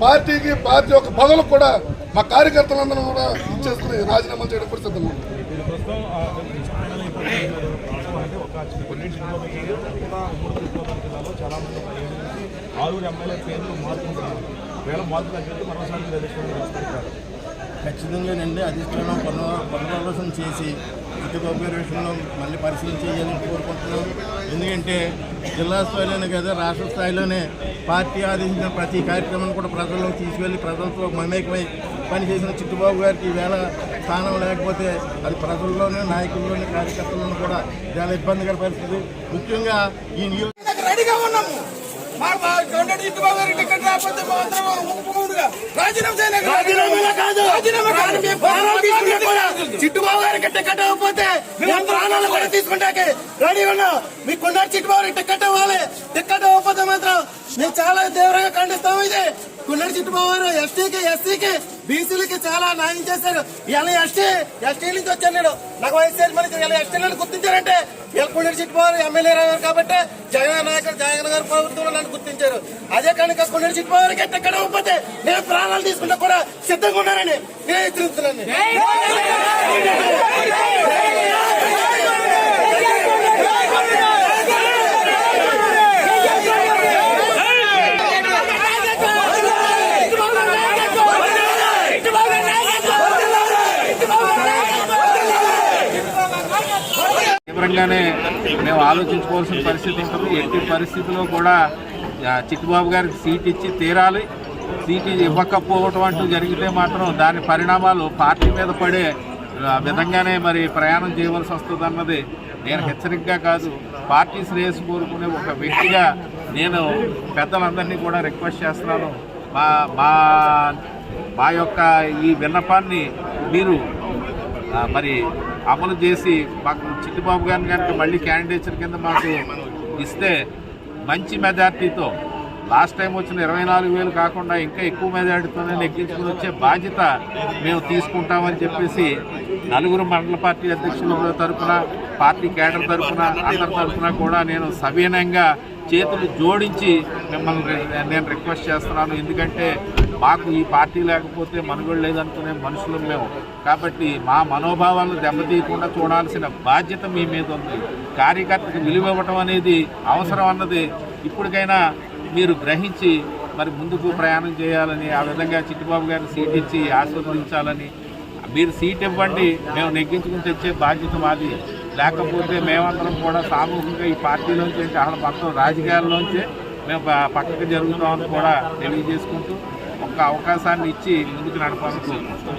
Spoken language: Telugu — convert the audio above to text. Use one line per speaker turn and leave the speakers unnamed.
పార్టీకి పార్టీ యొక్క పదవులకు కూడా మా కార్యకర్తలందరూ కూడా ఇచ్చేసుకుని రాజీనామా చేయడం కూడా సిద్ధంగా ఉన్నాం.
ఆరుగురు ఎమ్మెల్యే పేర్లు వేల తగ్గితే మరోసారి
ఖచ్చితంగానండి అధిష్టానం పునః పునరాలోచన చేసి చిట్టుబాబు గారి విషయంలో మళ్ళీ పరిశీలన చేయాలని కోరుకుంటున్నాం ఎందుకంటే జిల్లా స్థాయిలోనే కదా రాష్ట్ర స్థాయిలోనే పార్టీ ఆదేశించిన ప్రతి కార్యక్రమాన్ని కూడా ప్రజల్లో తీసుకెళ్ళి ప్రజలతో మమేకమై పనిచేసిన చిట్టుబాబు గారికి ఈవేళ స్థానం లేకపోతే అది ప్రజల్లోనే నాయకుల్లోనే కార్యకర్తలను కూడా చాలా ఇబ్బందికర పరిస్థితి ముఖ్యంగా ఈ నియోజక
రెడీగా ఉన్నాము మా గవర్నమెంట్ గారికి టికెట్ రాకపోతే రాజీనామా
కాదు. చిట్టుబాబు గారికి టికెట్ ఇవ్వకపోతే మేము ప్రాణాలు కూడా తీసుకుంటాకే రెడీ ఉన్నాం. మీకు ఉన్న చిట్టుబాబు టికెట్ ఇవ్వాలి టికెట్ ఇవ్వకపోతే మాత్రం మేము చాలా తీవ్రంగా ఖండిస్తాం ఇది. కున్నడి చిట్టుబాబు గారు ఎస్టీకి ఎస్సీకి బీసీలకి చాలా న్యాయం చేశారు. ఇలా ఎస్టీ ఎస్టీ నుంచి వచ్చాను నేను. నాకు వయసు మనకి ఇలా ఎస్టీలను గుర్తించారంటే ఇలా కున్నడి చిట్టుబాబు ఎమ్మెల్యే అయ్యారు కాబట్టి జగన్ నాయకుడు జగన్ గారు ప్రభుత్వంలో నన్ను గుర్తించారు. అదే కనుక కున్నడి చిట్టుబాబు గారికి ఇవ్వకపోతే నేను ప్రాణాలు తీసుకుంటా కూడా సిద్ధంగా ఉన్నానని నేను హెచ్చరిస్తున్నాను
తీవ్రంగానే మేము ఆలోచించుకోవాల్సిన పరిస్థితి ఉంటుంది. ఎట్టి పరిస్థితిలో కూడా చిట్టిబాబు గారికి సీట్ ఇచ్చి తీరాలి. సీట్ ఇవ్వకపోవటం అంటూ జరిగితే మాత్రం దాని పరిణామాలు పార్టీ మీద పడే విధంగానే మరి ప్రయాణం చేయవలసి వస్తుంది అన్నది నేను హెచ్చరికగా కాదు. పార్టీ శ్రేయస్సు కోరుకునే ఒక వ్యక్తిగా నేను పెద్దలందరినీ కూడా రిక్వెస్ట్ చేస్తున్నాను. మా మా మా యొక్క ఈ విన్నపాన్ని మీరు మరి అమలు చేసి మాకు చిట్టిబాబు గారిని కనుక మళ్ళీ క్యాండిడేచర్ కింద మాకు ఇస్తే మంచి మెజార్టీతో. లాస్ట్ టైం వచ్చిన ఇరవై నాలుగు వేలు కాకుండా ఇంకా ఎక్కువ మెజార్టీతోనే నెగ్గించుకుని వచ్చే బాధ్యత మేము తీసుకుంటామని చెప్పేసి నలుగురు మండల పార్టీ అధ్యక్షుల తరఫున పార్టీ కేడర్ తరఫున అందరి తరఫున కూడా నేను సవినయంగా చేతులు జోడించి మిమ్మల్ని నేను రిక్వెస్ట్ చేస్తున్నాను. ఎందుకంటే మాకు ఈ పార్టీ లేకపోతే మనుగోడు లేదనుకునే మనుషులు మేము. కాబట్టి మా మనోభావాలను దెబ్బతీయకుండా చూడాల్సిన బాధ్యత మీ మీద ఉంది. కార్యకర్తకు విలువ ఇవ్వటం అనేది అవసరం అన్నది ఇప్పటికైనా మీరు గ్రహించి మరి ముందుకు ప్రయాణం చేయాలని ఆ విధంగా చిట్టిబాబు గారిని సీట్ ఇచ్చి ఆశీర్వదించాలని మీరు సీట్ ఇవ్వండి. మేము నెగ్గించుకుని తెచ్చే బాధ్యత మాది. లేకపోతే మేమందరం కూడా సామూహికంగా ఈ పార్టీలోంచి అంటే అసలు మొత్తం రాజకీయాల్లోంచి మేము పక్కకు జరుగుతామని కూడా తెలియజేసుకుంటూ ఒక అవకాశాన్ని ఇచ్చి ముందుకు నడపాలని కోరుకుంటున్నాం.